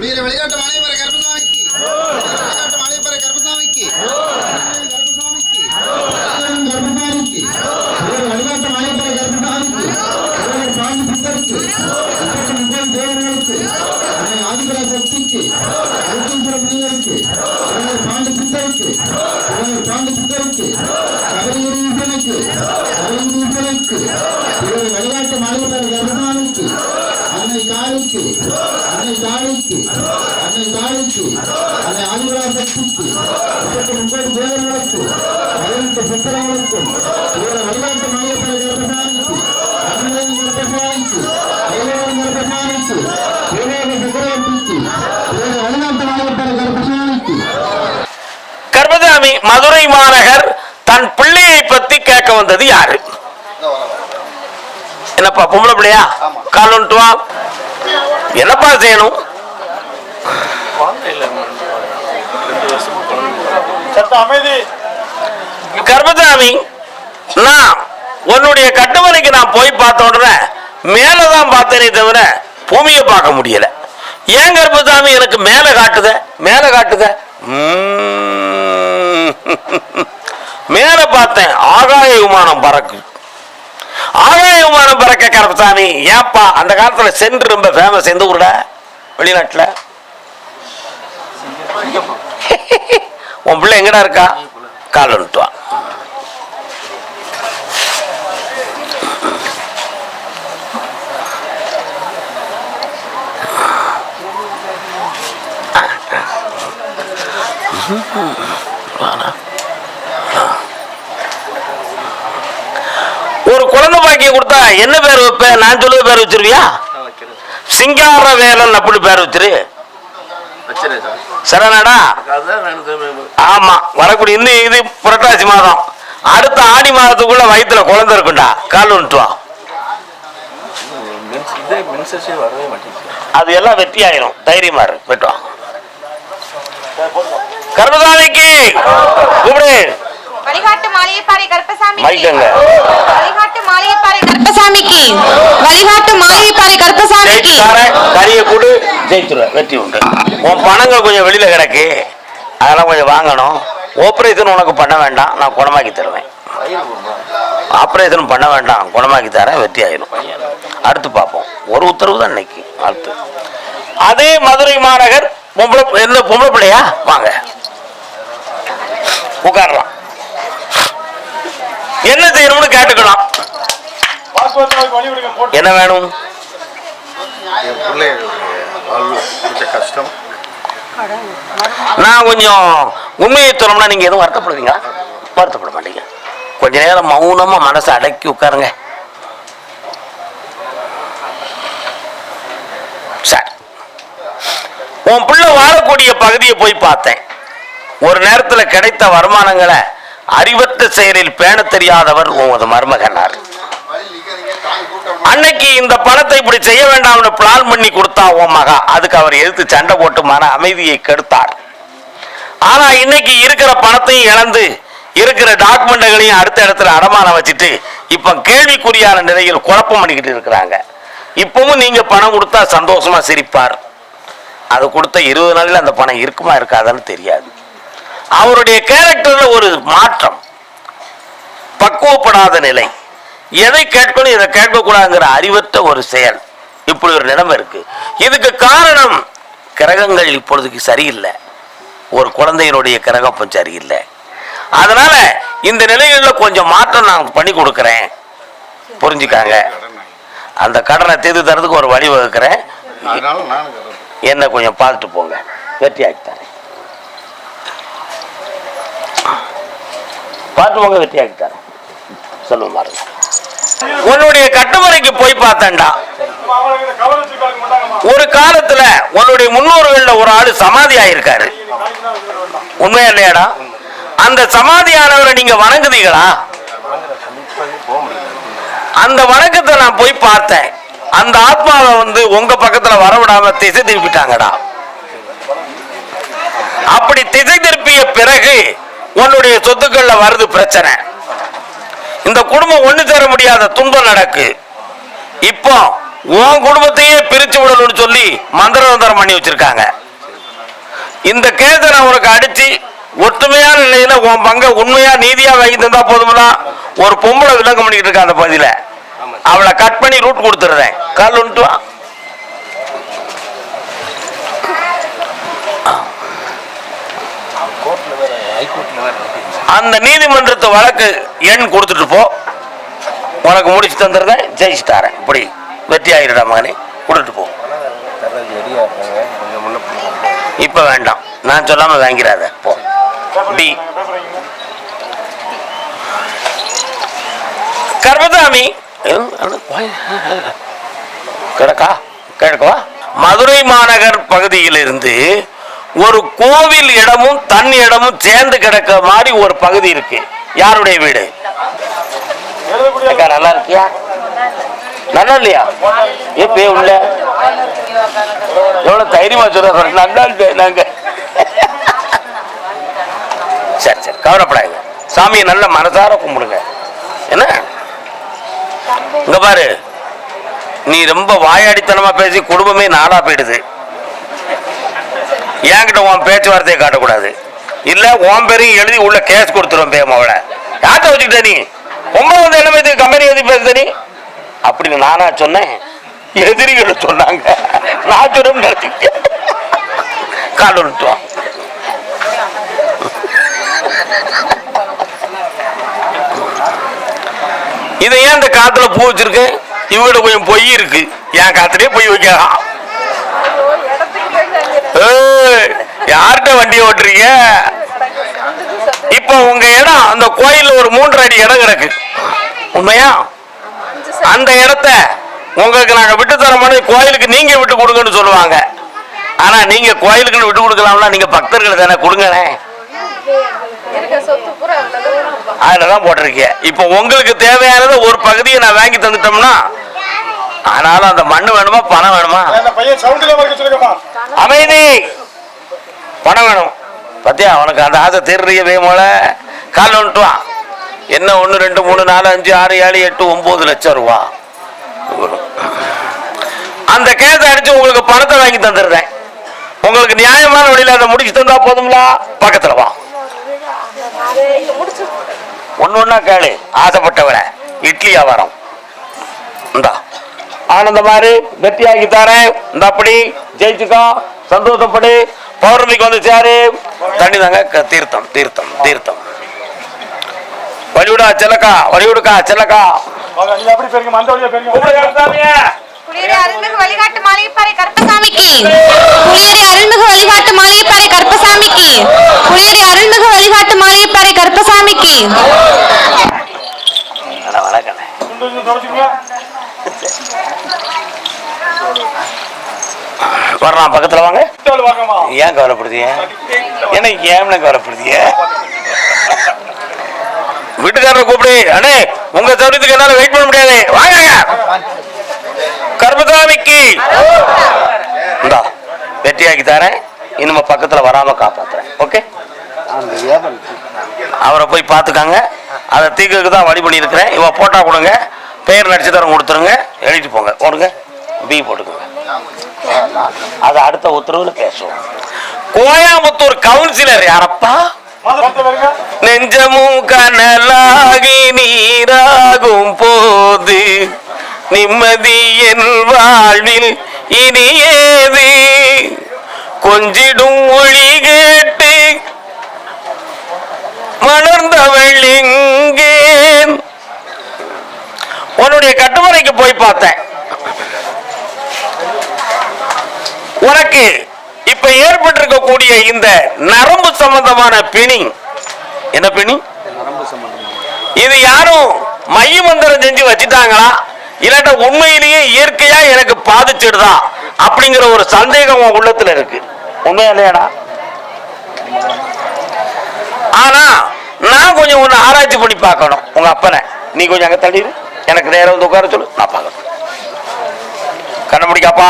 మీరు వెలిగట్టు మానే మరి గర్భస్వామికి. கர்மதாமி மதுரை மாநகர் தன் பிள்ளையை பத்தி கேட்க வந்தது யாரு? என்னப்பா பொம்பளை பிள்ளையா? கால் என்னப்பா செய்யணும்? கர்மசாமி நான் உன்னுடைய கட்டுமனைக்கு நான் போய் பார்த்த உடனே மேலதான் பார்த்தேனே தவிர பூமியை பார்க்க முடியல. ஏன் கர்பசாமி எனக்கு மேல காட்டுத? மேல காட்டுத? மேல பார்த்தேன் ஆகாய விமானம் பறக்கு. ஆகாய விமானம் பறக்க கருப்பசாமி ஏப்பா அந்த காலத்துல சென்று ரொம்ப ஃபேமஸ் எந்த ஊர்ல வெளிநாட்டுல? உன் பிள்ளை எங்கடா இருக்கா? கால் வந்துட்டு ஒரு குழந்தை பாக்கியம் கொடுத்தா என்ன பேர் வைப்ப? நான் சொல்லுவது பேர் வச்சிருவியா? சிங்கார வேலன் அப்படி பேர் வச்சிரு. சரணடா ஆமா வரக்கூடிய இன்னும் இது புரட்டாசி மாதம். அடுத்த ஆடி மாதத்துக்குள்ள வயித்துல குழந்தை இருக்கும்டா கால் வந்துட்டு வா இதே மென்சஸே வரவே மாட்டேங்குது. அது எல்லாம் வெற்றி ஆயிரும். தைரியமா இரு போயிட்டு வா கர்மசாமிக்கு கூப்பிடு. வழிகாட்டு மாளிகைப்பாறை கருப்பசாமி. வழிகாட்டு மாளிகைப்பாறை கருப்பசாமிக்கு. வழிகாட்டு மாளிகைப்பாறை கருப்பசாமிக்கு. கறியை கொடு. ஜெயிச்சுருவேன் வெற்றி உண்டு. உன் பணங்கள் கொஞ்சம் வெளியில கிடக்கு. அதெல்லாம் கொஞ்சம் வாங்கணும். ஆப்ரேஷன் உனக்கு பண்ண வேண்டாம் நான் குணமாக்கி தருவேன். ஆப்ரேஷன் பண்ண வேண்டாம் குணமாக்கி தரேன் வெற்றி ஆயிடும் அடுத்து பார்ப்போம். ஒரு உத்தரவு தான் இன்னைக்கு. அடுத்து. அதே மதுரை மாநகர் பொம்பளை என்ன பொம்பளை பிள்ளையா? வாங்க. உட்காரலாம். என்ன செய்யணும்னு கேட்டுக்கலாம். என்ன வேணும்? கொஞ்சம் கஷ்டம். நான் கொஞ்சம் உண்மையை சொல்லணும்னா நீங்க எதுவும் வருத்தப்படுவீங்களா? வருத்தப்பட மாட்டீங்க. கொஞ்ச நேரம் மௌனமா மனசை அடக்கி உட்காருங்க. சார். உன் பிள்ளை வாழக்கூடிய பகுதியை போய் பார்த்தேன். ஒரு நேரத்தில் கிடைத்த வருமானங்களை அறிவற்ற செயலில் பேண தெரியாதவர் உமது மருமகனார் அன்னைக்கு இந்த பணத்தை இப்படி செய்ய வேண்டாம்னு பிளான் பண்ணி கொடுத்தா உன் மகா. அதுக்கு அவர் எதிர்த்து சண்டை போட்டு மன அமைதியை கெடுத்தார். ஆனா இன்னைக்கு இருக்கிற பணத்தையும் இழந்து இருக்கிற டாக்குமெண்ட்களையும் அடுத்த இடத்துல அடமானம் வச்சுட்டு இப்ப கேள்விக்குறியான நிலையில் குழப்பம் பண்ணிக்கிட்டு இருக்கிறாங்க. இப்பவும் நீங்க பணம் கொடுத்தா சந்தோஷமா சிரிப்பார். அது கொடுத்த இருபது நாளில் அந்த பணம் இருக்குமா இருக்காதான்னு தெரியாது. அவருடைய கேரக்டர்ல ஒரு மாற்றம். பக்குவப்படாத நிலை. எதை கேட்கணும் இதை கேட்கக்கூடாதுங்கிற அறிவற்ற ஒரு செயல். இப்படி ஒரு நிலைமை இருக்கு. இதுக்கு காரணம் கிரகங்கள் இப்பொழுதுக்கு சரியில்லை. ஒரு குழந்தையினுடைய கிரகம் இப்போ சரியில்லை. அதனால இந்த நிலைகளில் கொஞ்சம் மாற்றம் நான் பண்ணி கொடுக்குறேன். புரிஞ்சுக்காங்க? அந்த கடனை தீர்த்து தரதுக்கு ஒரு வழி வகுக்கிறேன். என்ன கொஞ்சம் பார்த்துட்டு போங்க. வெற்றி ஆக்கி தரேன். பார்த்து போங்க வெற்றி ஆக்கி தரேன். சொல்லுங்க பாருங்க. உன்னுடைய கட்டுமுறைக்கு போய் பார்த்தேன்டா. ஒரு காலத்துல உன்னுடைய முன்னோர்கள்ல ஒரு ஆளு சமாதி ஆயிருக்காரு. உண்மையா இல்லையாடா? அந்த சமாதியானவரை நீங்க வணங்குதீங்களா அந்த வணக்கத்தை நான் போய் பார்த்தேன். அந்த ஆத்மாவை வந்து உங்க பக்கத்துல வரவிடாம திசை திருப்பிட்டாங்கடா. அப்படி திசை திருப்பிய பிறகு உன்னுடைய சொத்துக்கள்ல வருது பிரச்சனை. குடும்பம் ஒண்ணு சேர முடியாத துன்பம் நடக்கு. இப்போ உன் குடும்பத்தையே பிரிச்சு விடணும்னு சொல்லி மந்திரவந்தரம் பண்ணி வச்சிருக்காங்க. இந்த கேஸை நான் உனக்கு அடிச்சு ஒற்றுமையான நிலையில உன் பங்க உண்மையா நீதியா வாங்கி தந்தா போதும்னா ஒரு பொம்பளை விலங்கு பண்ணிக்கிட்டு இருக்கான் அந்த பகுதியில. அவளை கட் பண்ணி ரூட் கொடுத்துடுறேன். கால் வந்துட்டு அந்த நீதிமன்றத்து வழக்கு எண் கொடுத்துட்டு போ. உனக்கு முடிச்சு தந்துடுறேன் ஜெயிச்சு தரேன். இப்படி வெற்றி ஆகிடுடா மகனே. கொடுத்துட்டு போ. இப்போ இப்ப வேண்டாம். நான் சொல்லாம வாங்கிறாத போ. டி கர்மதாமி. கிடக்கா? கிழக்கவா மதுரை மாநகர் பகுதியிலிருந்து ஒரு கோவில் இடமும் தன் இடமும் சேர்ந்து கிடக்க மாதிரி ஒரு பகுதி இருக்கு. யாருடைய வீடு? நல்லா இருக்கியா? நல்லா இல்லையா? எப்பே உள்ள? எவ்வளவு தைரியமா சொல்ற நல்லா நாங்க. சரி சரி கவலைப்படாங்க சாமியை நல்ல மனசார கும்பிடுங்க. என்ன? இங்க பாரு. நீ ரொம்ப வாயாடித்தனமா பேசி குடும்பமே நாடா போயிடுது. என்கிட்ட உன் பேச்சுவார்த்தையை காட்டக்கூடாது. இல்லை உன் பேரையும் எழுதி உள்ள கேஸ் கொடுத்துருவேன் பே அவளை யார்கிட்ட வச்சுக்கிட்ட நீ? உங்களை வந்து என்ன கம்பெனி வந்து பேசுத நீ? அப்படின்னு நானா சொன்னேன். எதிரிகள் சொன்னாங்க. நான் சொன்ன நினைச்சுக்கிட்டேன் கால் விட்டுவான் இதை ஏன் இந்த காத்துல பூ வச்சிருக்கு? இவங்கிட்ட கொஞ்சம் பொய் இருக்கு. என் காத்துலயே பொய் வைக்கலாம் யார்கிட்ட வண்டி ஓட்டுறீங்க? இப்போ உங்க இடம் அந்த கோயில்ல ஒரு மூன்று அடி இடம் கிடக்கு. உண்மையா? அந்த இடத்த உங்களுக்கு நாங்க விட்டு தரோம்னு கோயிலுக்கு நீங்க விட்டு கொடுங்கன்னு சொல்லுவாங்க. ஆனா நீங்க கோயிலுக்குன்னு விட்டு கொடுக்கலாம்ல நீங்க பக்தர்கள் தானே கொடுங்களே அதுலதான் போட்டிருக்கீங்க. இப்போ உங்களுக்கு தேவையானது ஒரு பகுதியை நான் வாங்கி தந்துட்டோம்னா ஆனாலும் அந்த மண்ணு வேணுமா பணம் வேணுமா? அமைதி! பணம் வேணும். பத்தியா அவனுக்கு அந்த ஆசை தீர்றிய வேமோல கால் வந்துட்டு என்ன ஒன்று ரெண்டு மூணு நாலு அஞ்சு ஆறு ஏழு எட்டு ஒம்பது லட்சம் ரூபா. அந்த கேஸ் அடிச்சு உங்களுக்கு பணத்தை வாங்கி தந்துடுறேன். உங்களுக்கு நியாயமான வழியில அதை முடிச்சு தந்தா போதுங்களா? பக்கத்தில் வா. ஒன்று ஒன்றா கேளு. ஆசைப்பட்டவரை. இட்லி வியாபாரம். இந்தா. ஆனந்த மாதிரி வெற்றியாக்கி தரேன். இந்த அப்படி. ஜெயிச்சுக்கோ. சந்தோஷப்படு. பௌர்ணமிக்கு வந்து சேரு தண்ணி தாங்க தீர்த்தம் தீர்த்தம் தீர்த்தம். வழிவிடா செல்லக்கா வழிவிடுக்கா செல்லக்கா. குளியரை அருள்மிகு வழிகாட்டு மாளிகைப்பாறை கருப்பசாமிக்கு. குளியரை அருள்மிகு வழிகாட்டு மாளிகைப்பாறை கருப்பசாமிக்கு. குளியரை அருள்மிகு வழிகாட்டு மாளிகைப்பாறை கருப்பசாமிக்கு. வர்றான் பக்கத்துல வாங்க. ஏன் கவலைப்படுதிய? என்ன ஏன் கவலைப்படுதிய? வீட்டுக்காரரை கூப்பிடு. அண்ணே உங்க சௌரியத்துக்கு என்னால வெயிட் பண்ண முடியாது. வாங்க. கர்மசாமிக்கு இந்தா வெற்றியாக்கி தரேன். இனிமே பக்கத்துல வராம காப்பாத்துறேன். ஓகே அவரை போய் பார்த்துக்காங்க. அதை தீர்க்கறதுக்கு தான் வழி பண்ணியிருக்கிறேன். இவன் போட்டா கொடுங்க. பெயர் நட்சத்திரம் கொடுத்துருங்க. எழுதிட்டு போங்க. போடுங்க. பி போட்டுக்கோங்க. அது அடுத்த உத்தரவுல பேசுவோம். கோயம்புத்தூர் கவுன்சிலர் யாரப்பா? நெஞ்சமும் கனலாகி நீராகும் போது நிம்மதி என் வாழ்வில் இனியேது. கொஞ்சிடும் ஒளி கேட்டு மலர்ந்தவள் எங்கே உன்னுடைய கட்டுமுறைக்கு போய் பார்த்தேன். உனக்கு இப்ப ஏற்பட்டிருக்கக்கூடிய இந்த நரம்பு சம்பந்தமான பிணி. என்ன பிணி? இது யாரும் மைய மந்திரம் செஞ்சு வச்சுட்டாங்களா? இல்லாட்ட உண்மையிலேயே இயற்கையா எனக்கு பாதிச்சிடுதா? அப்படிங்கிற ஒரு சந்தேகம் உன் உள்ளத்துல இருக்கு. உண்மையா இல்லையாடா? ஆனா நான் கொஞ்சம் ஒன்று ஆராய்ச்சி பண்ணி பார்க்கணும் உங்க அப்பனை. நீ கொஞ்சம் அங்க தள்ளிடு எனக்கு நேரம் வந்து உட்கார சொல்லு நான் பார்க்கணும் கண்ணமுடிக்காப்பா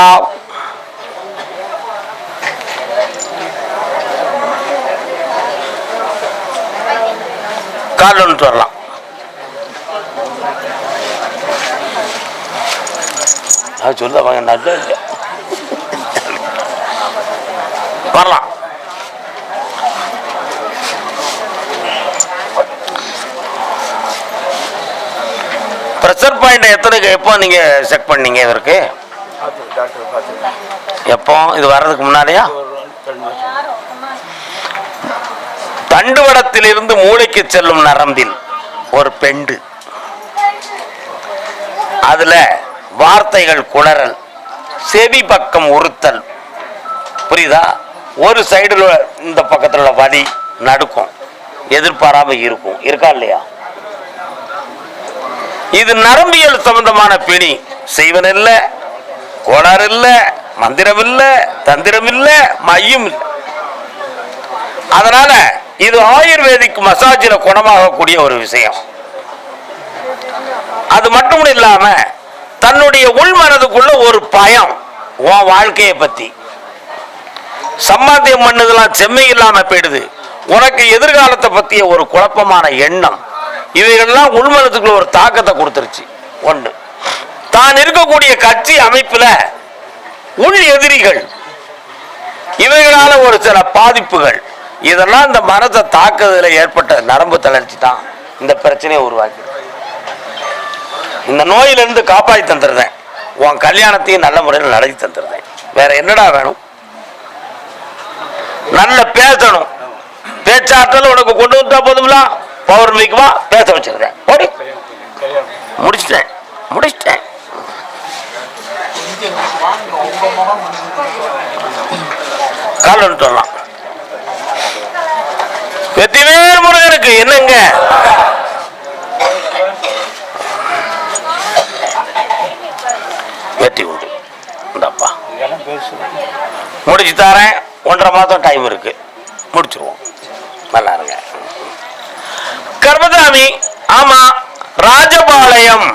கார்டு ஒன்று வரலாம். அது சொல்ல வாங்க நல்ல வரலாம். ப்ரெஷர் பாயிண்ட் எத்தனை எப்போ நீங்கள் செக் பண்ணீங்க இதற்கு? எப்போ? இது வர்றதுக்கு முன்னாடியா ஒரு ரெண்டு வருஷம் தண்டுவடத்திலிருந்து மூளைக்கு செல்லும் நரம்பில் ஒரு பெண்டு. அதுல வார்த்தைகள் குளறல் செவி பக்கம் உறுத்தல். புரியுதா? ஒரு சைடுல இந்த பக்கத்தில் உள்ள வலி நடுக்கும் எதிர்பாராம இருக்கும். இருக்கா இல்லையா? இது நரம்பியல் சம்பந்தமான பிணி. செய்வன் இல்ல கோளாறு இல்ல மந்திரம் இல்ல தந்திரம் இல்ல மையம் இல்லை. அதனால இது ஆயுர்வேதிக் மசாஜில் குணமாகக்கூடிய ஒரு விஷயம். அது மட்டும் இல்லாம தன்னுடைய உள் மனதுக்குள்ள ஒரு பயம் உன் வாழ்க்கையை பத்தி. சம்பாத்தியம் பண்ணதெல்லாம் செம்மை இல்லாம போயிடுது. உனக்கு எதிர்காலத்தை பத்திய ஒரு குழப்பமான எண்ணம் இவைகள்லாம் உள்மனத்துக்குள்ள ஒரு தாக்கத்தை கொடுத்துருச்சு. ஒன்று தான் இருக்கக்கூடிய கட்சி அமைப்புல உள் எதிரிகள் இவைகளால ஒரு சில பாதிப்புகள். இதெல்லாம் இந்த மனத்தை தாக்குதல ஏற்பட்ட நரம்பு தளர்ச்சி தான் இந்த பிரச்சனையை உருவாக்கி. இந்த நோயிலிருந்து காப்பாற்றி தந்துடுறேன். உன் கல்யாணத்தையும் நல்ல முறையில் நடத்தி தந்துடுறேன். வேற என்னடா வேணும்? நல்ல பேசணும். பேச்சாற்றல் உனக்கு கொண்டு வந்தா போதுங்களா பௌர்ணமிக்குமா பேச வச்சிருக்கேன். ஓடி முடிச்சிட்டேன். முடிச்சிட்டேன். கால் சொல்லலாம் வெற்றிவேல் முருகனுக்கு என்னங்க? வெற்றி உண்டு இந்தப்பா. முடிச்சு தரேன். ஒன்றரை மாதம் டைம் இருக்கு. முடிச்சிருவோம். நல்லா இருங்க. கர்மதாமி ஆமா ராஜபாளையம்.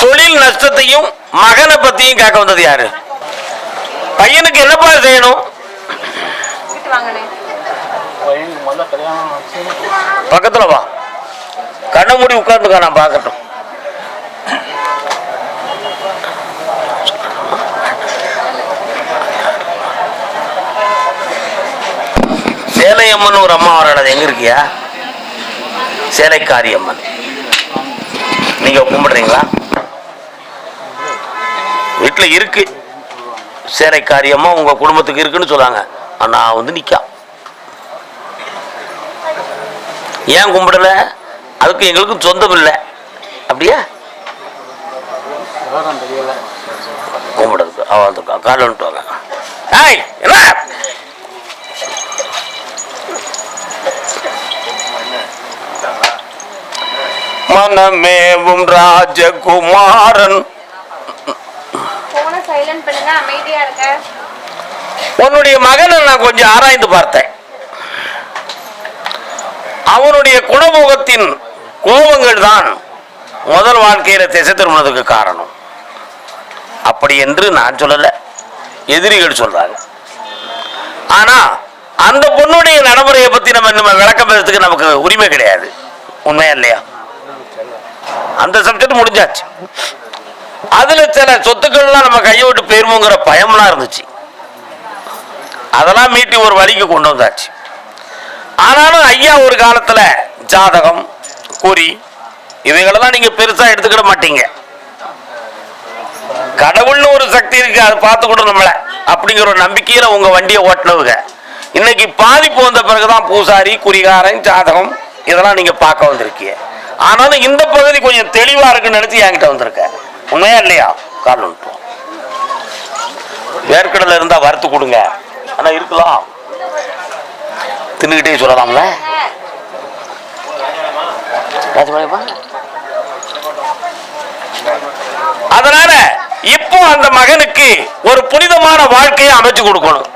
தொழில் நஷ்டத்தையும் மகனை பத்தியும் கேட்க வந்தது யாரு? பையனுக்கு என்னப்பா செய்யணும்? வீட்டு வாங்கினேன் பக்கத்துல வா. கண்ணை மூடி உட்கார்ந்துக்க நான் பார்க்கட்டும். சேலையம்மன் ஒரு அம்மா வராது எங்க இருக்கியா? சேலைக்காரி அம்மன் நீங்க கும்பிடுறீங்களா? வீட்டில் இருக்கு. சேலைக்காரியம்மா உங்க குடும்பத்துக்கு இருக்குன்னு சொல்லாங்க நான் வந்து நிற்கா ஏன் கும்பிடல? அதுக்கு எங்களுக்கும் சொந்தம் இல்லை. அப்படியா? கும்பிடுறதுக்கு அவ வந்திருக்கா கால் வந்துட்டு வாங்க ஏய் என்ன? மனமேவும் ராஜகுமாரன். உன்னுடைய மகனை நான் கொஞ்சம் ஆராய்ந்து பார்த்தேன். அவனுடைய குணமுகத்தின் கோபங்கள் தான் முதல் வாழ்க்கையில திசை திருமணத்துக்கு காரணம். அப்படி என்று நான் சொல்லல. எதிரிகள் சொல்றாங்க. ஆனா அந்த பொண்ணுடைய நடைமுறையை பத்தி நம்ம நம்ம விளக்கம் பெறதுக்கு நமக்கு உரிமை கிடையாது. உண்மையா இல்லையா? அந்த சப்ஜெக்ட் முடிஞ்சாச்சு. அதுல சில சொத்துக்கள்லாம் நம்ம கையை விட்டு போயிருமோங்கிற பயம்லாம் இருந்துச்சு. அதெல்லாம் மீட்டி ஒரு வழிக்கு கொண்டு வந்தாச்சு. ஆனாலும் ஐயா ஒரு காலத்தில் ஜாதகம் குறி இவைகளெல்லாம் நீங்கள் பெருசாக எடுத்துக்கிட மாட்டீங்க. கடவுள்னு ஒரு சக்தி இருக்கு அது பார்த்துக்கிடும் நம்மளை அப்படிங்கிற ஒரு நம்பிக்கையில் உங்கள் வண்டியை ஓட்டினவுங்க. இன்னைக்கு பாதிப்பு வந்த பிறகுதான் பூசாரி குறிகாரன் ஜாதகம் இதெல்லாம் நீங்கள் பார்க்க வந்திருக்கீங்க. ஆனாலும் இந்த பகுதி கொஞ்சம் தெளிவாக இருக்குன்னு நினச்சி என்கிட்ட வந்திருக்க. உண்மையா இல்லையா? கால் வேர்க்கடலில் வேர்க்கடலை வறுத்து கொடுங்க. ஆனால் இருக்கலாம். தின்னுக்கிட்டே சொல்லலாம்ல? அதனால இப்போ அந்த மகனுக்கு ஒரு புனிதமான வாழ்க்கையை அமைச்சு கொடுக்கணும்.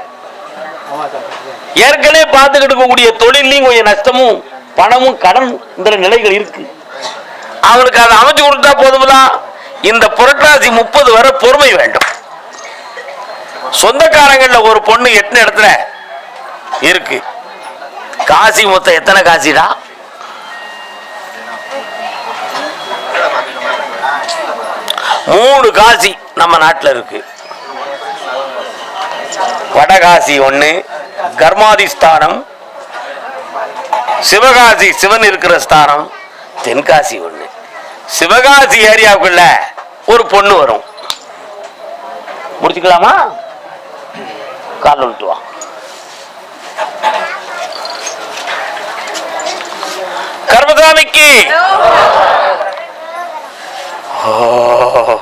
ஏற்கனவே பார்த்துக்கிட்டு இருக்கக்கூடிய தொழிலையும் கொஞ்சம் நஷ்டமும் பணமும் கடன் இந்த நிலைகள் இருக்கு. அவனுக்கு அதை அமைச்சு கொடுத்தா போதுங்களா இந்த புரட்டாசி முப்பது வரை பொறுமை வேண்டும். சொந்தக்காரங்களில் ஒரு பொண்ணு எத்தனை இடத்துல இருக்கு. காசி மொத்தம் எத்தனை காசிடா? மூணு காசி நம்ம நாட்டில் இருக்கு. வடகாசி ஒன்று கர்மாதி ஸ்தானம் சிவகாசி சிவன் இருக்கிற ஸ்தானம் தென்காசி ஒன்று சிவகாசி ஏரியாவுக்குள்ள ஒரு பொண்ணு வரும். முடிச்சுக்கலாமா? கால் விட்டுவான் கருப்பசாமிக்கு ஓ.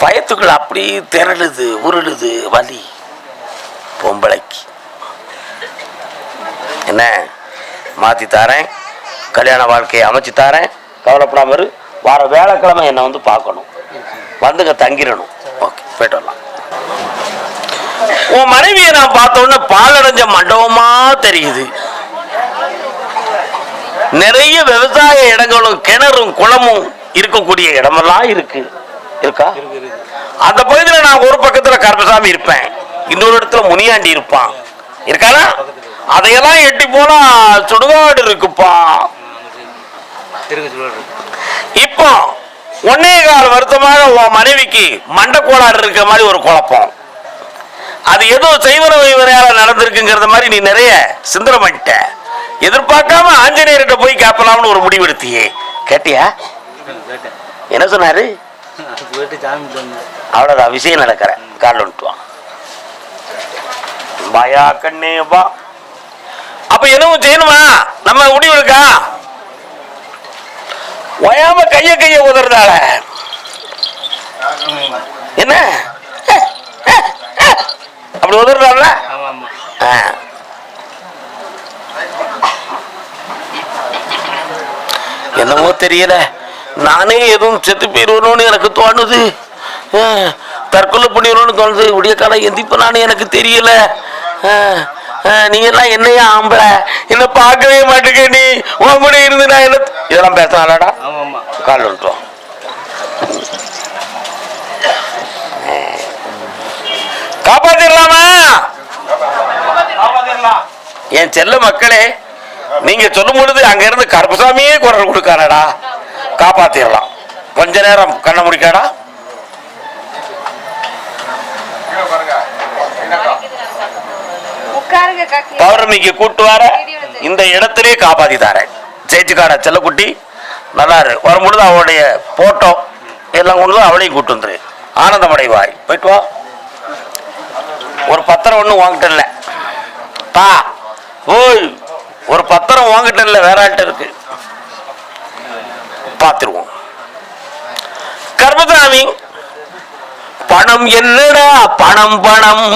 பயத்துக்குள்ள அப்படி திரளுது உருளுது வலி. பொம்பளைக்கு. என்ன? மாத்தி தாரேன். கல்யாண வாழ்க்கையை அமைச்சு தாரேன். கவலைப்படாம இரு. வார வேலைக்கிழமை என்னை வந்து பார்க்கணும். வந்துங்க தங்கிடணும். ஓகே போயிட்டு வரலாம். உன் மனைவியை நான் பார்த்தோன்னே பாலடைஞ்ச மண்டபமா தெரியுது. நிறைய விவசாய இடங்களும் கிணறும் குளமும் இருக்கக்கூடிய இடமெல்லாம் இருக்கு. இருக்கா? அந்த பகுதியில நான் ஒரு பக்கத்துல கருப்பசாமி இருப்பேன். இன்னொரு இடத்துல முனியாண்டி இருப்பான். இருக்கானா அதையெல்லாம் எட்டி போனா சுடுகாடு இருக்குப்பா. இப்போ ஒன்னே கால் வருத்தமாக உன் மனைவிக்கு மண்டை கோளாறு இருக்கிற மாதிரி ஒரு குழப்பம். அது ஏதோ செய்வன வைவரையால நடந்திருக்குங்கிறத மாதிரி நீ நிறைய சிந்தனை பண்ணிட்ட. எதிர்பார்க்காம ஆஞ்சநேயர்கிட்ட போய் கேட்கலாம்னு ஒரு முடிவு எடுத்தியே கேட்டியா என்ன சொன்னாரு? அவ்வளவுதான் விஷயம் நடக்கிற. கால் வந்துட்டு வா. பாயா கண்ணே வா. அப்ப என்னவும் செய்யணுமா? நம்ம முடிவு இருக்கா ஒயாம கைய கைய உதறதால என்ன? அப்படி உதறதால ஆமா ஆமா என்னமோ தெரியல. நானே எதுவும் செத்து போயிடுவணும்னு எனக்கு தோணுது. தற்கொலை பண்ணிடணும்னு தோணுது. விடிய காலம் எந்திப்பனான்னு எனக்கு தெரியல. அஹ், அஹ், நீங்க எல்லாம் என்னையா ஆம்பளை? என்ன பார்க்கவே மாட்டேங்க நீ. உன் கூட இருந்து நான் என்ன இதெல்லாம் ஆமா கால் விட்டுரும் காப்பாத்திடலாமா என் செல்ல மக்களே நீங்க சொல்லும் பொழுது அங்க இருந்து கருப்பசாமியே குரல் கொடுக்கானடா. காப்பாத்திடலாம் கொஞ்ச நேரம் கண்ண முடிக்காடா. உட்காருங்க காக்கி. பௌர்ணமிக்கு கூட்டு வர இந்த இடத்திலே காப்பாத்தி தாரேன். சேச்சுக்காட செல்லக்குட்டி நல்லா இரு. வரும்பொழுது அவளுடைய போட்டோ எல்லாம் கொண்டு வந்து அவளையும் கூட்டு வந்துரு. ஆனந்தமடைவாய் போயிட்டு வா. ஒரு பத்திரம் ஒன்றும் வாங்கிட்ட இல்லை. பா. ஓய். பத்திரம் வாங்கிட்ட இல்லை வேற ஆள்கிட்ட இருக்கு. பார்த்துருவோம் கர்மசாமி பணம் என்னடா பணம் பணம்.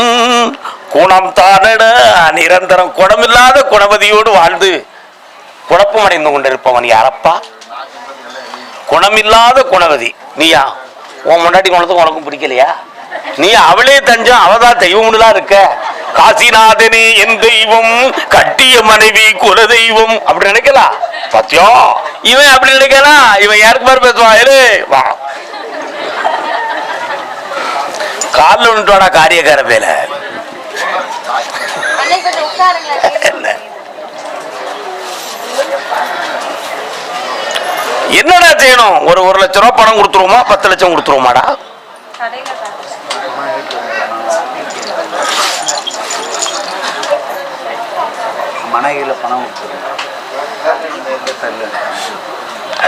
குணம் தானடா நிரந்தரம் குணமில்லாத குணவதியோடு வாழ்ந்து குழப்பம் அடைந்து கொண்டிருப்பவன் யாரப்பா? குணமில்லாத குணவதி நீயா உன் முன்னாடி குணத்துக்கு உனக்கும் பிடிக்கலையா? நீ அவளே தஞ்சம் அவதான் தெய்வம்னுலாம் இருக்க. காசிநாதனே என் தெய்வம் கட்டிய மனைவி குல தெய்வம். அப்படி நினைக்கலாம் சத்தியம் இவன் அப்படி நினைக்கலாம் இவன் யாருக்கு மாதிரி பேசுவான் ஏலே வா. காலில் விட்டுவாடா காரியக்கார பேல என்னடா செய்யணும்? ஒரு ஒரு லட்சம் ரூபா பணம் கொடுத்துருவோமா? பத்து லட்சம் கொடுத்துருவோமாடா? கடையில மனைவியில் பணம்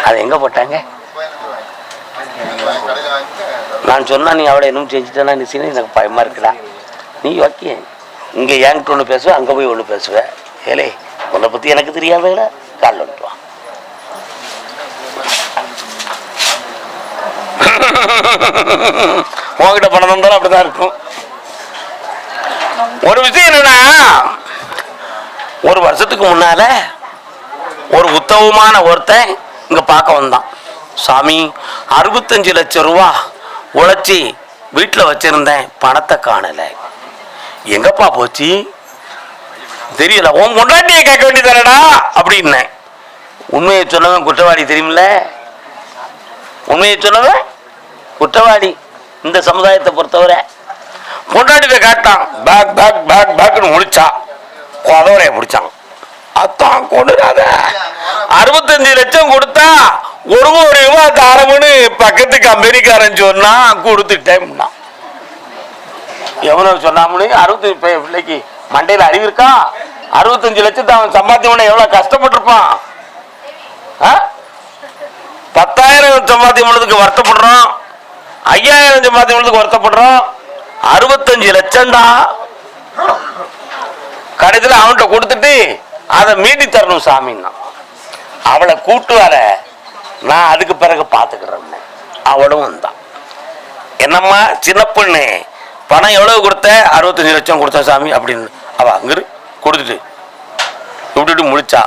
அது எங்க போட்டாங்க? நான் சொன்னால் நீ அவளை இன்னும் செஞ்சுட்டேன்னா நீ சீனி எனக்கு பயமா இருக்குடா. நீ ஓகே. இங்க என்கிட்ட ஒன்று பேசுவேன் அங்க போய் ஒன்று பேசுவ. ஏலே உன்னை பத்தி எனக்கு தெரியாதேடா காலில் வந்துட்டு வா. உன்கிட்ட பணம் தந்தாலும் அப்படிதான் இருக்கும். ஒரு விஷயம் என்னன்னா ஒரு வருஷத்துக்கு முன்னால ஒரு உத்தமமான ஒருத்தன் இங்க பார்க்க வந்தான். சாமி அறுபத்தஞ்சு லட்சம் ரூபா உழைச்சி வீட்டில் வச்சிருந்தேன் பணத்தை காணல. எங்கப்பா போச்சு? தெரியல. உன் முன்னாடியே கேட்க வேண்டியதானடா? அப்படின்னேன். உண்மையை சொன்னவன் குற்றவாளி தெரியுமில்ல? உண்மையை சொன்னவன் குற்றவாளி. இந்த சமுதாயத்தை பொறுத்தவரை. பொண்டாட்டியை காட்டான் பேக் பேக் பேக் பேக்னு முடிச்சான் கொதவரைய பிடிச்சான் அத்தான் கொண்டுடாத அறுபத்தஞ்சு லட்சம் கொடுத்தா ஒரு கோடி ரூபாய் தாரம்னு பக்கத்து கம்பெனிக்காரன் சொன்னா கொடுத்துட்டேன்னா எவ்வளவு சொன்னாமனு அறுபத்தஞ்சு பிள்ளைக்கு மண்டையில் அறிவு இருக்கா? அறுபத்தஞ்சு லட்சத்தை அவன் சம்பாத்தியவன எவ்வளவு கஷ்டப்பட்டிருப்பான்? ஆ? பத்தாயிரம் சம்பாத்தியம் பண்ணதுக்கு வருத்தப்படுறோம். ஐயாயிரம் சம்பாத்தியம் பண்ணதுக்கு வருத்தப்படுறோம். அறுபத்தஞ்சு லட்சம் தான் கடைசியில் அவன்கிட்ட கொடுத்துட்டு அதை மீட்டி தரணும் சாமின்னா. அவளை கூட்டு வர நான் அதுக்கு பிறகு பார்த்துக்கிறேன் அவளும் வந்தான். என்னம்மா சின்ன பொண்ணு பணம் எவ்வளவு கொடுத்த? அறுபத்தஞ்சு லட்சம் கொடுத்த சாமி அப்படின்னு. அவ அங்கிரு கொடுத்துட்டு விட்டுட்டு முடிச்சா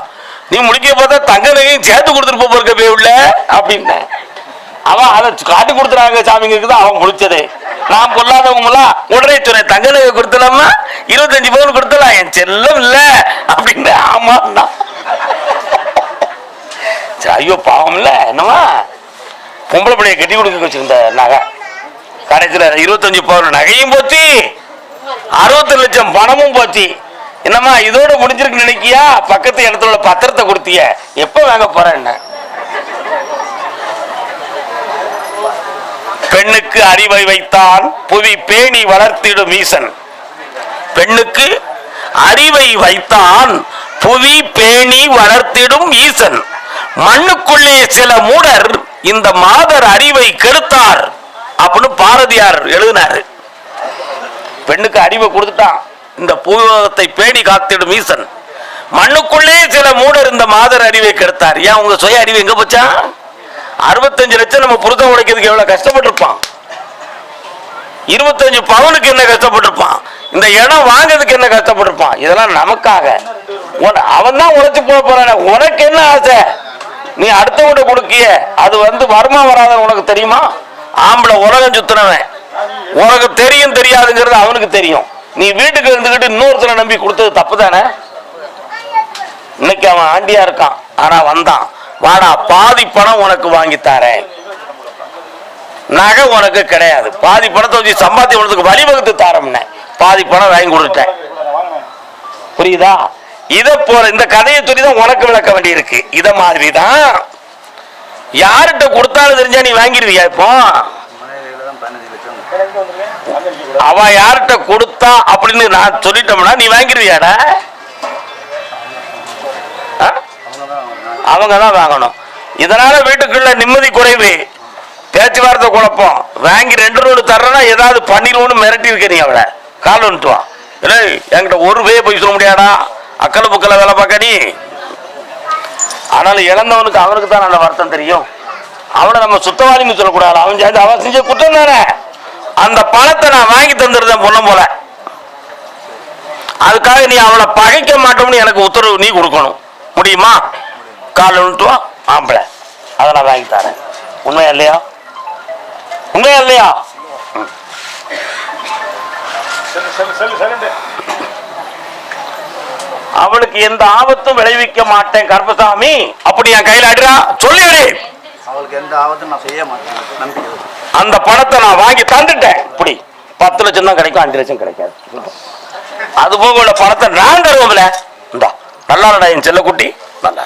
நீ முடிக்க பார்த்தா தங்க நகையும் சேர்த்து கொடுத்துட்டு போக போய் உள்ள அப்படின்னேன். அவன் அதை காட்டி கொடுத்துறாங்க சாமிங்க இருக்குது அவன் முடிச்சதே நான் பொல்லாதவங்களா? உடனே சொன்னேன் தங்க நகை கொடுத்தலாமா இருபத்தஞ்சு பவுன் கொடுத்தலாம் என் செல்லம் இல்ல. அப்படின்னு ஆமா சரி, ஐயோ பாவம் இல்ல. என்னமா பொம்பளை பிள்ளைய கட்டி கொடுக்க வச்சிருந்த நகை. கடைசியில் இருபத்தஞ்சு பவுன் நகையும் போச்சு. அறுபத்தி லட்சம் பணமும் போச்சு. என்னம்மா இதோட முடிஞ்சிருக்கு நினைக்கியா? பக்கத்து இடத்துல உள்ள பத்திரத்தை கொடுத்திய. எப்போ வாங்க போற என்ன பெண்ணுக்கு அறிவை வைத்தான் புவி பேணி வளர்த்திடும் ஈசன். பெண்ணுக்கு அறிவை வைத்தான் புவி பேணி வளர்த்திடும் ஈசன். மண்ணுக்குள்ளே சில மூடர் இந்த மாதர் அறிவை கெடுத்தார் அப்படின்னு பாரதியார் எழுதினாரு. பெண்ணுக்கு அறிவை கொடுத்துட்டான் இந்த பூலோகத்தை பேணி காத்திடும் ஈசன். மண்ணுக்குள்ளே சில மூடர் இந்த மாதர் அறிவை கெடுத்தார். ஏன் உங்க சுய அறிவு எங்க போச்சா? அறுபத்தஞ்சு லட்சம் நம்ம புருத்தம் உடைக்கிறதுக்கு எவ்வளவு கஷ்டப்பட்டிருப்பான்? இருபத்தஞ்சு பவுனுக்கு என்ன கஷ்டப்பட்டிருப்பான்? இந்த இடம் வாங்குறதுக்கு என்ன கஷ்டப்பட்டிருப்பான்? இதெல்லாம் நமக்காக. அவன் தான் உழைச்சு போக போறான. உனக்கு என்ன ஆசை? நீ அடுத்தவங்க கொடுக்கிய. அது வந்து வருமா வராத உனக்கு தெரியுமா? ஆம்பளை உலகம் சுத்தினவன். உனக்கு தெரியும் தெரியாதுங்கிறது அவனுக்கு தெரியும். நீ வீட்டுக்கு இருந்துகிட்டு இன்னொருத்தனை நம்பி கொடுத்தது தப்பு தானே இன்னைக்கு அவன் ஆண்டியா இருக்கான். ஆனா வந்தான். வாடா பாதி பணம் உனக்கு வாங்கி தரேன். நகை உனக்கு கிடையாது. பாதி பணத்தை வச்சு சம்பாத்தி உனக்கு வழிவகுத்து தரம்னே. பாதி பணம் வாங்கி கொடுத்துட்டேன். புரியுதா? இத போல இந்த கதையை சொல்லி தான் உனக்கு விளக்க வேண்டியிருக்கு. இத மாதிரி தான் யார்கிட்ட கொடுத்தாலும் தெரிஞ்சா நீ வாங்கிடுவியா இப்போ? அவ யார்கிட்ட கொடுத்தா அப்படின்னு நான் சொல்லிட்டோம்னா நீ வாங்கிடுவியாடா? அவங்க தான் வாங்கணும். இதனால வீட்டுக்குள்ள நிம்மதி குறைவு. பேச்சுவார்த்தை குழப்பம். வாங்கி ரெண்டு ரோடு தர்றேன்னா ஏதாவது பண்ணிடுவோம்னு மிரட்டி வைக்கிறீங்க அவளை. கால் வந்துட்டு இல்லை என்கிட்ட ஒரு வே போய் சொல்ல முடியாடா. அக்கல புக்கல வேலை பார்க்க நீ. ஆனால் இழந்தவனுக்கு அவனுக்கு தான் அந்த வருத்தம் தெரியும். அவனை நம்ம சுத்தவாளின்னு சொல்லக்கூடாது. அவன் சேர்ந்து அவன் செஞ்ச குற்றம் தானே. அந்த பணத்தை நான் வாங்கி தந்துருந்தேன் பொண்ணு போல. அதுக்காக நீ அவளை பகைக்க மாட்டோம்னு எனக்கு உத்தரவு நீ கொடுக்கணும். முடியுமா? காலைல விட்டு வா ஆம்பளை அதை நான் வாங்கி தரேன். உண்மையா இல்லையா? உண்மையா இல்லையா. அவளுக்கு எந்த ஆபத்தும் விளைவிக்க மாட்டேன் கர்ப்பசாமி. அப்படி என் கையில அடிடா சொல்லிடு அவளுக்கு எந்த ஆபத்தும் நான் செய்ய மாட்டேன். அந்த பணத்தை நான் வாங்கி தந்துட்டேன். இப்படி பத்து லட்சம் தான் கிடைக்கும் அஞ்சு லட்சம் கிடைக்காது. அது போக உள்ள பணத்தை நான் தருவோம்ல. இந்தா நல்லா என் செல்லக்குட்டி. நல்லா.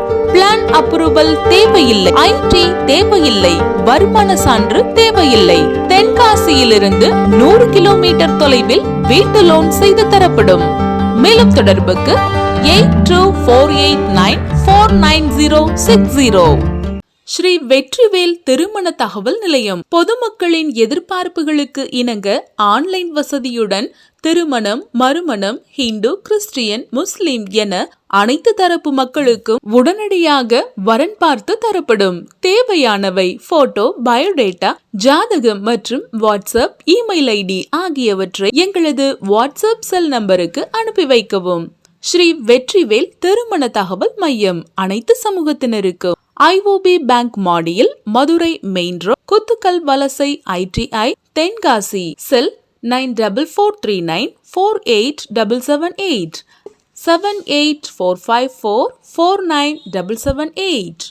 பிளான் அப்ரூவல் தேவையில்லை. ஐடி தேவையில்லை. வருமான சான்று தேவையில்லை. தென்காசியிலிருந்து நூறு கிலோமீட்டர் தொலைவில் வீட்டு லோன் செய்து தரப்படும். மேலும் தொடர்புக்கு eight two four eight nine four nine zero six zero. Sri Vetrivel திருமண தகவல் நிலையம். பொதுமக்களின் எதிர்பார்ப்புகளுக்கு இணங்க ஆன்லைன் வசதியுடன் திருமணம் மறுமணம் ஹிந்து கிறிஸ்டியன் முஸ்லிம் என அனைத்து தரப்பு மக்களுக்கும் உடனடியாக வரன் பார்த்து தரப்படும். தேவையானவை போட்டோ பயோடேட்டா ஜாதகம் மற்றும் வாட்ஸ்அப் இமெயில் ஐடி ஆகியவற்றை எங்களது வாட்ஸ்அப் செல் நம்பருக்கு அனுப்பி வைக்கவும். ஸ்ரீ வெற்றிவேல் திருமண தகவல் மையம் அனைத்து சமூகத்தினருக்கும். ஐஓபி பேங்க் மாடியில் Madurai main road Kuthukkal Valasai ITI Tenkasi cell nine double four three nine four eight double seven eight. Seven eight four five four four nine double seven eight